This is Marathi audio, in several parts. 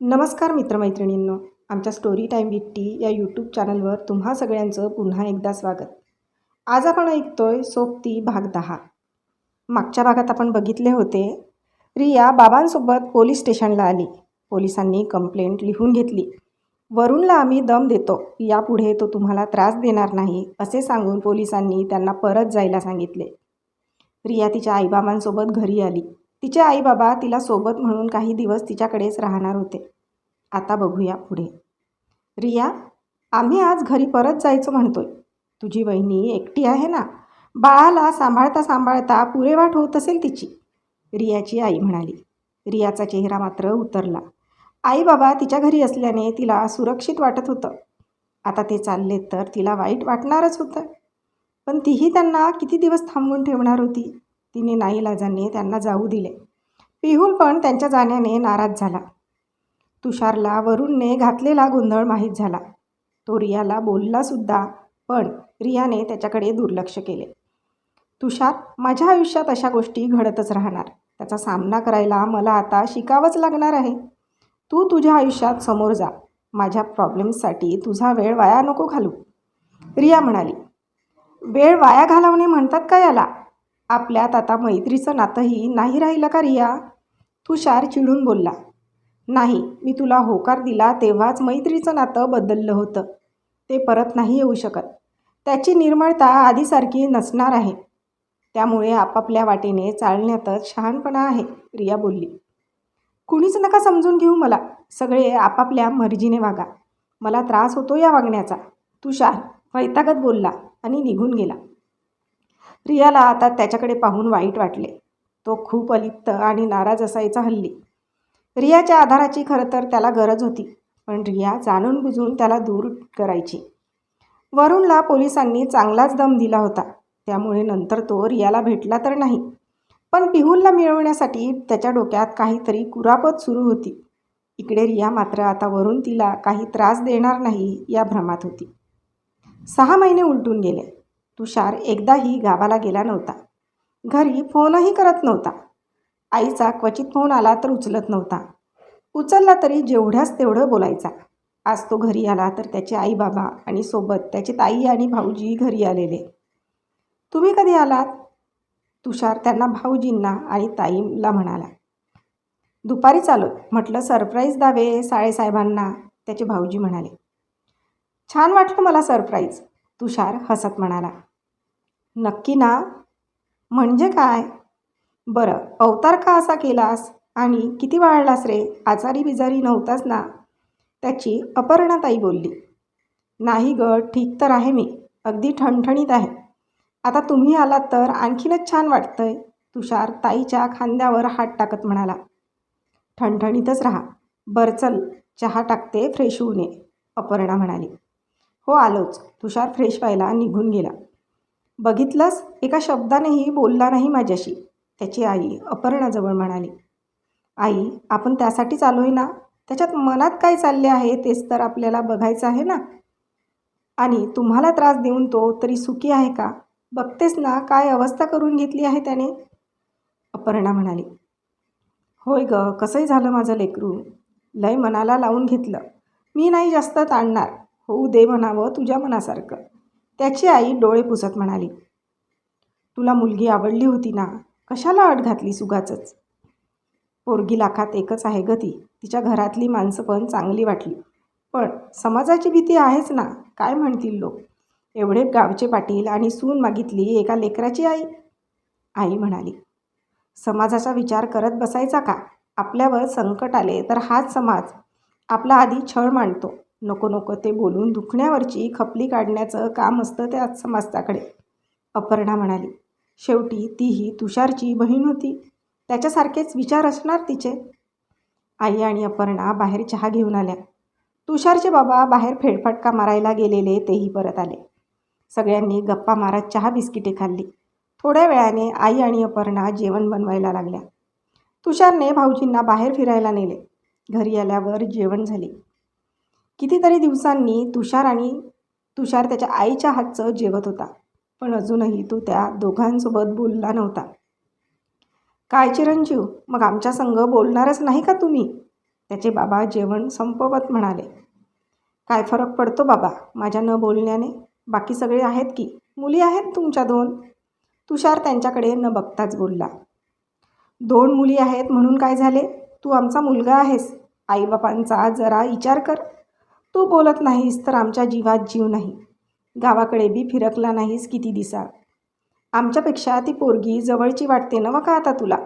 नमस्कार मित्रमैत्रिणींनो आमच्या स्टोरी टाईम विथ टी या यूट्यूब चॅनलवर तुम्हा सगळ्यांचं पुन्हा एकदा स्वागत. आज आपण ऐकतोय सोबती भाग दहा. मागच्या भागात आपण बघितले होते रिया बाबांसोबत पोलीस स्टेशनला आली. पोलिसांनी कंप्लेंट लिहून घेतली. वरुणला आम्ही दम देतो यापुढे तो तुम्हाला त्रास देणार नाही असे सांगून पोलिसांनी त्यांना परत जायला सांगितले. रिया तिच्या आईबाबांसोबत घरी आली. तिचे आईबाबा तिला सोबत म्हणून काही दिवस तिच्याकडेच राहणार होते. आता बघूया पुढे. रिया आम्ही आज घरी परत जायचं म्हणतोय. तुझी वहिनी एकटी आहे ना? बाळाला सांभाळता सांभाळता पुरेवाट होत असेल तिची. रियाची आई म्हणाली. रियाचा चेहरा मात्र उतरला. आई बाबा तिच्या घरी असल्याने तिला सुरक्षित वाटत होतं. आता ते चालले तर तिला वाईट वाटणारच होतं. पण तीही त्यांना किती दिवस थांबवून ठेवणार होती? तिने नाईलाजाने त्यांना जाऊ दिले. पिहुल पण त्यांच्या जाण्याने नाराज झाला. तुषारला वरुणने घातलेला गोंधळ माहीत झाला. तो रियाला बोललासुद्धा पण रियाने त्याच्याकडे दुर्लक्ष केले. तुषार माझ्या आयुष्यात अशा गोष्टी घडतच राहणार. त्याचा सामना करायला मला आता शिकावंच लागणार आहे. तू तुझ्या आयुष्यात समोर जा. माझ्या प्रॉब्लेम्ससाठी तुझा वेळ वाया नको घालू. रिया म्हणाली. वेळ वाया घालवणे म्हणतात का याला? आपल्यात आता मैत्रीचं नातंही नाही राहिलं का रिया? तुषार चिडून बोलला. नाही मी तुला होकार दिला तेव्हाच मैत्रीचं नातं बदललं होतं. ते परत नाही येऊ शकत. त्याची निर्मळता आधीसारखी नसणार आहे. त्यामुळे आपापल्या वाटेने चालण्यातच शहाणपणा आहे रिया बोलली. कुणीच नका समजून घेऊ मला. सगळे आपापल्या मर्जीने वागा. मला त्रास होतो या वागण्याचा. तुषार वैतागत बोलला आणि निघून गेला. रियाला आता त्याच्याकडे पाहून वाईट वाटले. तो खूप अलिप्त आणि नाराज असायचा हल्ली. रियाच्या आधाराची खरं तर त्याला गरज होती पण रिया जाणून बुजून त्याला दूर करायची. वरुणला पोलिसांनी चांगलाच दम दिला होता त्यामुळे नंतर तो रियाला भेटला तर नाही. पण पिहूनला मिळवण्यासाठी त्याच्या डोक्यात काहीतरी कुरापत सुरू होती. इकडे रिया मात्र आता वरून तिला काही त्रास देणार नाही या भ्रमात होती. सहा महिने उलटून गेले. तुषार एकदाही गावाला गेला नव्हता. घरी फोनही करत नव्हता. आईचा क्वचित फोन आला तर उचलत नव्हता. उचलला तरी जेवढ्याच तेवढं बोलायचा. आज तो घरी आला तर त्याचे आई बाबा आणि सोबत त्याची ताई आणि भाऊजी घरी आलेले. तुम्ही कधी आलात? तुषार त्यांना भाऊजींना आणि ताईला म्हणाला. दुपारी चालू म्हटलं सरप्राईज द्यावे साळेसाहेबांना त्याचे भाऊजी म्हणाले. छान वाटलं मला सरप्राईज तुषार हसत म्हणाला. नक्की ना? म्हणजे काय? बरं अवतार का असा केलास? आणि किती वाढलास रे? आजारी बिजारी नव्हताच ना? त्याची अपर्णाताई बोलली. नाही ग ठीक तर आहे मी. अगदी ठणठणीत आहे. आता तुम्ही आलात तर आणखीनच छान वाटतंय. तुषार ताईच्या खांद्यावर हात टाकत म्हणाला. ठणठणीतच राहा. बरं चल चहा टाकते फ्रेश होऊ नये अपर्णा म्हणाली. हो आलोच. तुषार फ्रेश व्हायला निघून गेला. बघितलंस? एका शब्दानेही बोलला नाही माझ्याशी. त्याची आई अपर्णाजवळ म्हणाली आई आपण त्यासाठीच आलो आहे ना? त्याच्यात मनात काय चालले आहे तेच तर आपल्याला बघायचं आहे ना? आणि तुम्हाला त्रास देऊन तो तरी सुखी आहे का? बघतेस ना काय अवस्था करून घेतली आहे त्याने? अपर्णा म्हणाली होय ग कसंही झालं माझं लेकरू. लय मनाला लावून घेतलं. मी नाही जास्त ताणणार. होऊ दे म्हणावं तुझ्या मनासारखं. त्याची आई डोळे पुसत म्हणाली तुला मुलगी आवडली होती ना? कशाला अट घातली सुगाचंच पोरगी लाखात एकच आहे गती ती. तिच्या घरातली माणसं पण चांगली वाटली. पण समाजाची भीती आहेच ना? काय म्हणतील लोक? एवढे गावचे पाटील आणि सून मागितली एका लेकराची आई? आई म्हणाली समाजाचा विचार करत बसायचा का? आपल्यावर संकट आले तर हाच समाज. आपला आधी छळ मांडतो. नको नको ते बोलून दुखण्यावरची खपली काढण्याचं काम असतं त्या समाजाकडे. अपर्णा म्हणाली शेवटी तीही तुषारची बहीण होती. त्याच्यासारखेच विचार असणार तिचे. आई आणि अपर्णा बाहेर चहा घेऊन आल्या. तुषारचे बाबा बाहेर फेडफटका मारायला गेलेले तेही परत आले. सगळ्यांनी गप्पा मारत चहा बिस्किटे खाल्ली. थोड्या वेळाने आई आणि अपर्णा जेवण बनवायला लागल्या. तुषारने भाऊजींना बाहेर फिरायला नेले. घरी आल्यावर जेवण झाले. कितीतरी दिवसांनी तुषार आणि तुषार त्याच्या आईच्या हातचं जेवत होता. पण अजूनही तो त्या दोघांसोबत बोलला नव्हता. काय चिरंजीव मग आमच्या संग बोलणारच नाही का तुम्ही? त्याचे बाबा जेवण संपवत म्हणाले. काय फरक पडतो बाबा माझ्या न बोलण्याने? बाकी सगळे आहेत की? मुली आहेत तुमच्या दोन? तुषार त्यांच्याकडे न बघताच बोलला. दोन मुली आहेत म्हणून काय झाले? तू आमचा मुलगा आहेस. आईबापांचा जरा विचार कर. तू बोलत नाहीस तर आमच्या जीवात जीव नाही. गावाकडे बी फिरकला नाहीस किती दिसा. आमच्यापेक्षा ती पोरगी जवळची वाटते ना व का आता तुला?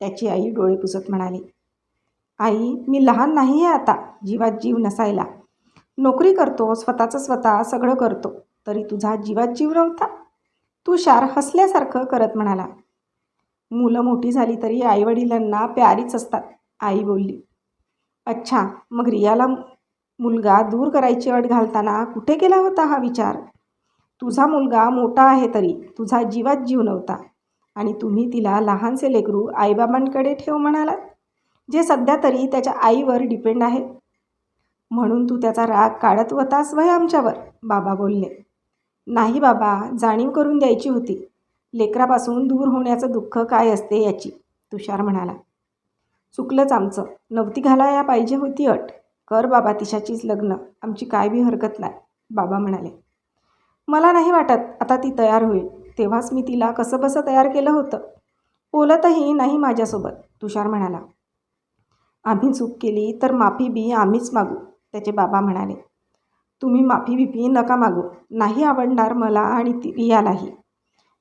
त्याची आई डोळे पुसत म्हणाली. आई मी लहान नाही आहे आता जीवात जीव नसायला. नोकरी करतो स्वतःचं स्वतः सगळं करतो तरी तुझा जीवात जीव नव्हता. तू शार हसल्यासारखं करत म्हणाला. मुलं मोठी झाली तरी आईवडिलांना प्यारीच असतात आई बोलली. अच्छा मग रियाला मुलगा दूर करायची अट घालताना कुठे केला होता हा विचार? तुझा मुलगा मोठा आहे तरी तुझा जीवात जीव नव्हता. आणि तुम्ही तिला लहानसे लेकरू आईबाबांकडे ठेव म्हणालात जे सध्या तरी त्याच्या आईवर डिपेंड आहे. म्हणून तू त्याचा राग काढत होतास वय आमच्यावर बाबा बोलले. नाही बाबा जाणीव करून द्यायची होती. लेकरापासून दूर होण्याचं दुःख काय असते याची तुषार म्हणाला. चुकलंच आमचं. नव्हती घालाया पाहिजे होती अट. कर बाबा तिच्याचीच लग्न. आमची काय बी हरकत नाही बाबा म्हणाले. मला नाही वाटत आता ती तयार होईल. तेव्हाच मी तिला कसंबसं तयार केलं होतं. बोलतही नाही माझ्यासोबत तुषार म्हणाला. आम्ही चूक केली तर माफी बी आम्हीच मागू त्याचे बाबा म्हणाले. तुम्ही माफी बिफी नका मागू नाही आवडणार मला आणि ती रियालाही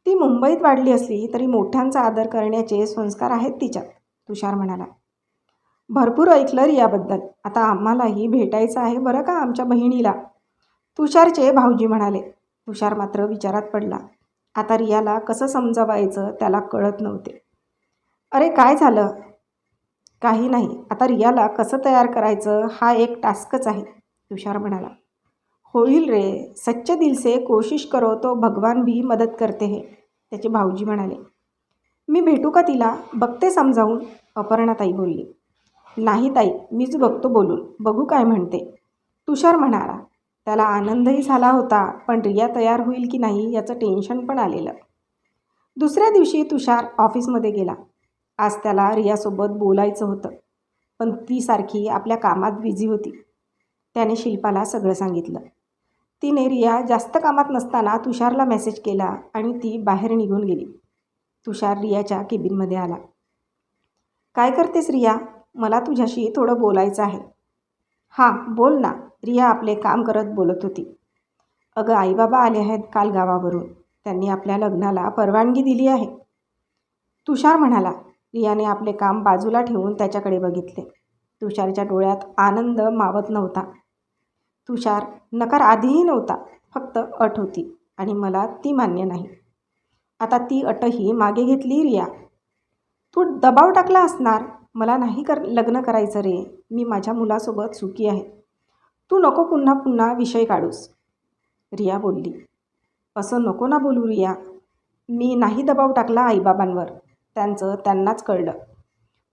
ती मुंबईत वाढली असली तरी मोठ्यांचा आदर करण्याचे संस्कार आहेत तिच्यात तुषार म्हणाला. भरपूर ऐकलं रियाबद्दल आता आम्हालाही भेटायचं आहे बरं का आमच्या बहिणीला? तुषारचे भाऊजी म्हणाले. तुषार मात्र विचारात पडला. आता रियाला कसं समजवायचं त्याला कळत नव्हते. अरे काय झालं? काही नाही. आता रियाला कसं तयार करायचं हा एक टास्कच आहे तुषार म्हणाला. होईल रे. सच्चे दिल से कोशिश करो तो भगवान भी मदत करते हे त्याचे भाऊजी म्हणाले. मी भेटू का तिला? बघते समजावून अपर्णाताई बोलली. नाही ताई मीच बघतो बोलून. बघू काय म्हणते. तुषार म्हणाला त्याला आनंदही झाला होता पण रिया तयार होईल की नाही याचं टेन्शन पण आलेलं. दुसऱ्या दिवशी तुषार ऑफिसमध्ये गेला. आज त्याला रियासोबत बोलायचं होतं पण ती सारखी आपल्या कामात बिझी होती. त्याने शिल्पाला सगळं सांगितलं. तिने रिया जास्त कामात नसताना तुषारला मेसेज केला आणि ती बाहेर निघून गेली. तुषार रियाच्या केबिनमध्ये आला. काय करतेस रिया? मला तुझ्याशी थोडं बोलायचं आहे. हां बोल ना. रिया आपले काम करत बोलत होती. अगं आईबाबा आले आहेत काल गावावरून. त्यांनी आपल्या लग्नाला परवानगी दिली आहे. तुषार म्हणाला रियाने आपले काम बाजूला ठेवून त्याच्याकडे बघितले. तुषारच्या डोळ्यात आनंद मावत नव्हता. तुषार नकार आधीही नव्हता. फक्त अट होती आणि मला ती मान्य नाही. आता ती अटही मागे घेतली रिया. तू दबाव टाकला असणार. मला नाही कर लग्न करायचं रे. मी माझ्या मुलासोबत सुखी आहे. तू नको पुन्हा पुन्हा विषय काढूस. रिया बोलली. असं नको ना बोलू रिया. मी नाही दबाव टाकला आईबाबांवर. त्यांचं त्यांनाच कळलं.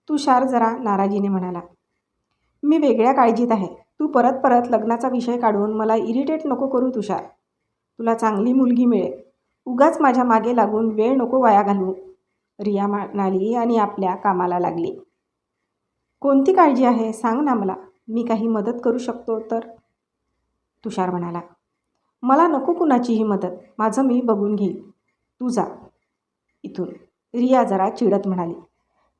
तुषार जरा नाराजीने म्हणाला. मी वेगळ्या काळजीत आहे. तू परत परत लग्नाचा विषय काढून मला इरिटेट नको करू तुषार तुला चांगली मुलगी मिळेल. उगाच माझ्या मागे लागून वेळ नको वाया घालू रिया म्हणाली आणि आपल्या कामाला लागली. कोणती काळजी आहे? सांग ना मला. मी काही मदत करू शकतो तर? तुषार म्हणाला. मला नको कुणाचीही मदत. माझं मी बघून घेईल तू जा. इथून. रिया जरा चिडत म्हणाली.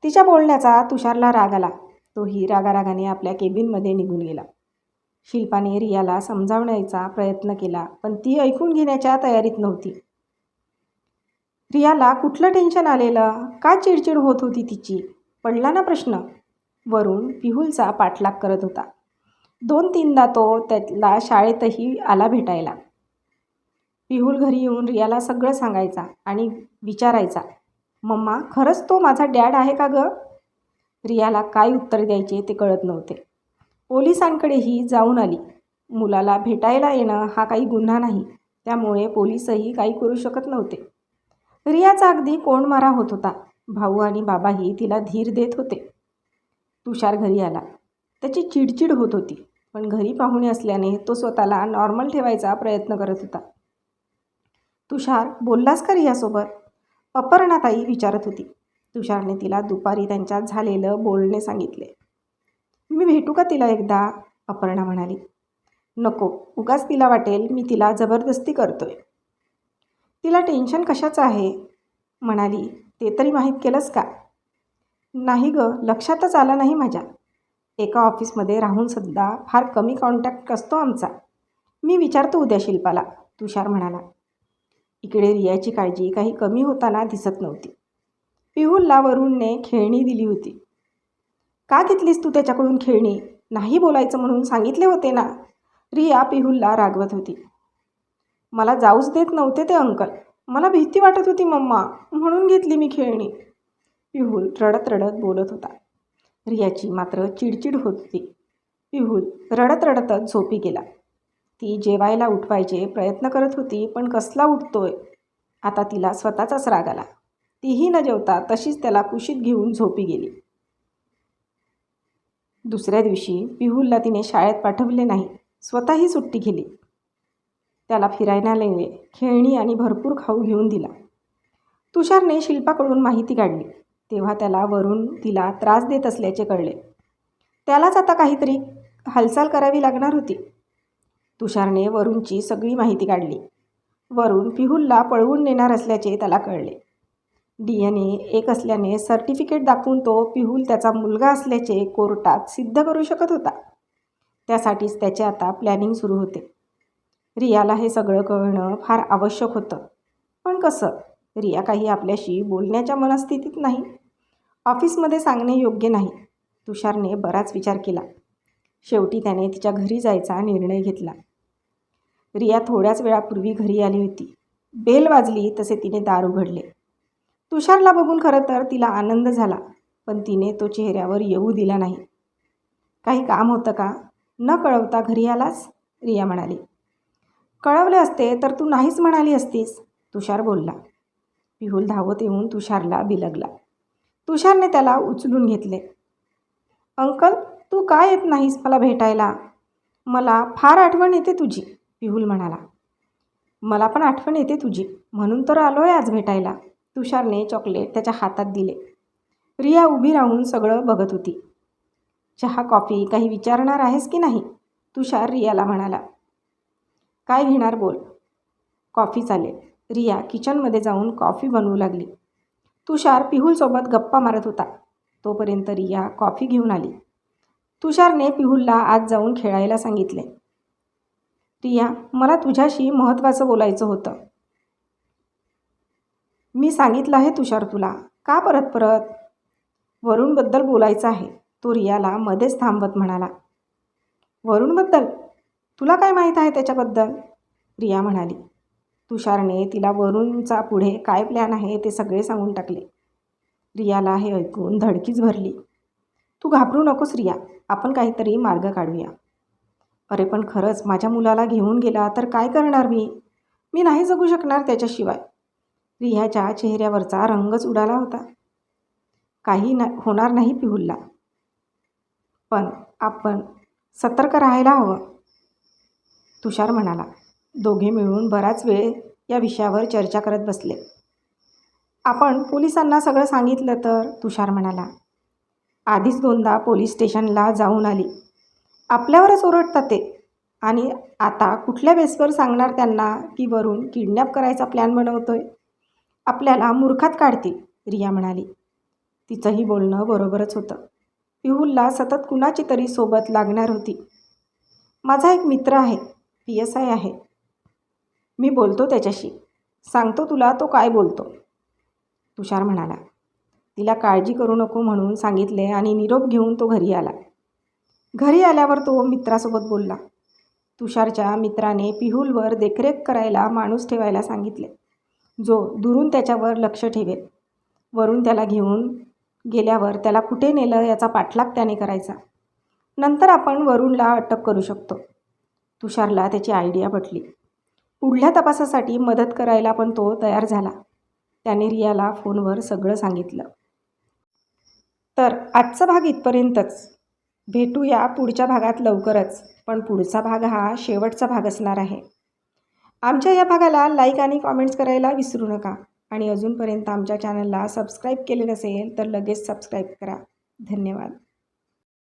तिच्या बोलण्याचा तुषारला राग आला. तोही रागारागाने आपल्या केबिनमध्ये निघून गेला. शिल्पाने रियाला समजावण्याचा प्रयत्न केला पण ती ऐकून घेण्याच्या तयारीत नव्हती. रियाला कुठलं टेन्शन आलेलं? का चिडचिड होत होती तिची? पडला ना प्रश्न. वरून पिहुलचा पाठलाग करत होता. दोन तीनदा तो त्याला शाळेतही आला भेटायला. पिहुल घरी येऊन रियाला सगळं सांगायचा आणि विचारायचा मम्मा खरंच तो माझा डॅड आहे का गं? रियाला काय उत्तर द्यायचे ते कळत नव्हते. पोलिसांकडेही जाऊन आली. मुलाला भेटायला येणं हा काही गुन्हा नाही त्यामुळे पोलिसही काही करू शकत नव्हते. रियाचा अगदी कोण मारा होत होता. भाऊ आणि बाबाही तिला धीर देत होते. तुषार घरी आला. त्याची चिडचिड होत होती पण घरी पाहुणे असल्याने तो स्वतःला नॉर्मल ठेवायचा प्रयत्न करत होता. तुषार बोललास का रियासोबत अपर्णाताई विचारत होती. तुषारने तिला दुपारी त्यांच्यात झालेलं बोलणे सांगितले. मी भेटू का तिला एकदा? अपर्णा म्हणाली. नको उगाच तिला वाटेल मी तिला जबरदस्ती करतोय. तिला टेन्शन कशाचं आहे? म्हणाली. ते तरी माहीत केलंस का? नाही ग लक्षातच आलं नाही माझ्या. एका ऑफिसमध्ये राहून सुद्धा फार कमी कॉन्टॅक्ट असतो आमचा. मी विचारतो उद्या शिल्पाला तुषार म्हणाला. इकडे रियाची काळजी काही कमी होताना दिसत नव्हती. पिहुलला वरुणने खेळणी दिली होती. का घेतलीस तू त्याच्याकडून खेळणी? नाही बोलायचं म्हणून सांगितले होते ना. रिया पिहुलला रागवत होती. मला जाऊच देत नव्हते ते अंकल. मला भीती वाटत होती मम्मा. म्हणून घेतली मी खेळणी. पिहूल रडत रडत बोलत होता. रियाची मात्र चिडचिड होत होती. पिहूल रडत रडतच झोपी गेला. ती जेवायला उठवायचे प्रयत्न करत होती पण कसला उठतोय? आता तिला स्वतःचाच राग आला. तीही न जेवता तशीच त्याला कुशीत घेऊन झोपी गेली. दुसऱ्या दिवशी पिहुलला तिने शाळेत पाठवले नाही. स्वतःही सुट्टी गेली त्याला फिरायला नेले खेळणी आणि भरपूर खाऊ घेऊन दिला. तुषारने शिल्पाकडून माहिती काढली. तेव्हा त्याला वरून तिला त्रास देत असल्याचे कळले. त्यालाच आता काहीतरी हालचाल करावी लागणार होती. तुषारने वरूणची सगळी माहिती काढली. वरून पिहुलला पळवून नेणार असल्याचे त्याला कळले. डी एन ए एक असल्याने सर्टिफिकेट दाखवून तो पिहुल त्याचा मुलगा असल्याचे कोर्टात सिद्ध करू शकत होता. त्यासाठीच त्याचे आता प्लॅनिंग सुरू होते. रियाला हे सगळं कळणं फार आवश्यक होतं. पण कसं? रिया काही आपल्याशी बोलण्याच्या मनस्थितीत नाही. ऑफिसमध्ये सांगणे योग्य नाही. तुषारने बराच विचार केला. शेवटी त्याने तिच्या घरी जायचा निर्णय घेतला. रिया थोड्याच वेळापूर्वी घरी आली होती. बेल वाजली तसे तिने दार उघडले. तुषारला बघून खरं तर तिला आनंद झाला पण तिने तो चेहऱ्यावर येऊ दिला नाही. काही काम होतं का? न कळवता घरी आलास? रिया म्हणाली. कळवले असते तर तू नाहीच म्हणाली असतीस तुषार बोलला. पिहुल धावत येऊन तुषारला बिलगला. तुषारने त्याला उचलून घेतले. अंकल तू का येत नाहीस मला भेटायला? मला फार आठवण येते तुझी पिहुल म्हणाला. मला पण आठवण येते तुझी म्हणून तर आलो आहे आज भेटायला तुषारने चॉकलेट त्याच्या हातात दिले. रिया उभी राहून सगळं बघत होती. चहा कॉफी काही विचारणार आहेस की नाही? तुषार रियाला म्हणाला. काय घेणार बोल? कॉफी चालेल. रिया किचनमध्ये जाऊन कॉफी बनवू लागली. तुषार पिहुलसोबत गप्पा मारत होता. तोपर्यंत रिया कॉफी घेऊन आली. तुषारने पिहुलला आज जाऊन खेळायला सांगितले. रिया मला तुझ्याशी महत्त्वाचं बोलायचं होतं. मी सांगितलं आहे तुषार तुला. का परत परत वरुणबद्दल बोलायचं आहे? तो रियाला मध्येच थांबवत म्हणाला. वरुणबद्दल? तुला काय माहीत आहे त्याच्याबद्दल? रिया म्हणाली. तुषारने तिला वरूनचा पुढे काय प्लॅन आहे ते सगळे सांगून टाकले. रियाला हे ऐकून धडकीच भरली. तू घाबरू नकोस रिया आपण काहीतरी मार्ग काढूया. अरे पण खरंच माझ्या मुलाला घेऊन गेला तर काय करणार मी? मी नाही जगू शकणार त्याच्याशिवाय. रियाच्या चेहऱ्यावरचा रंगच उडाला होता. काही न होणार नाही पिहुलला. पण आपण सतर्क राहायला हवं. तुषार म्हणाला. दोघे मिळून बराच वेळ या विषयावर चर्चा करत बसले. आपण पोलिसांना सगळं सांगितलं तर? तुषार म्हणाला. आधीच दोनदा पोलीस स्टेशनला जाऊन आली. आपल्यावरच ओरडतात ते. आणि आता कुठल्या बेसवर सांगणार त्यांना की वरून किडनॅप करायचा प्लॅन बनवतोय? आपल्याला मूर्खात काढतील रिया म्हणाली. तिचंही बोलणं बरोबरच होतं. पिहुलला सतत कुणाची तरी सोबत लागणार होती. माझा एक मित्र आहे पी एस आय आहे. मी बोलतो त्याच्याशी. सांगतो तुला तो काय बोलतो. तुषार म्हणाला तिला काळजी करू नको म्हणून सांगितले आणि निरोप घेऊन तो घरी आला. घरी आल्यावर तो मित्रासोबत बोलला. तुषारच्या मित्राने पिहूलवर देखरेख करायला माणूस ठेवायला सांगितले. जो दुरून त्याच्यावर लक्ष ठेवेल. वरून त्याला घेऊन गेल्यावर त्याला कुठे नेलं याचा पाठलाग त्याने करायचा. नंतर आपण वरूणला अटक करू शकतो. तुषारला त्याची आयडिया पटली. पुढल्या तपासासाठी मदत करायला पण तो तयार झाला. त्याने रियाला फोनवर सगळं सांगितलं. तर आजचा भाग इथपर्यंतच. भेटूया पुढच्या भागात लवकरच पण पुढचा भाग हा शेवटचा भाग असणार आहे. आमच्या या भागाला लाईक आणि कॉमेंट्स करायला विसरू नका. आणि अजूनपर्यंत आमच्या चॅनलला सबस्क्राईब केले नसेल तर लगेच सबस्क्राईब करा. धन्यवाद.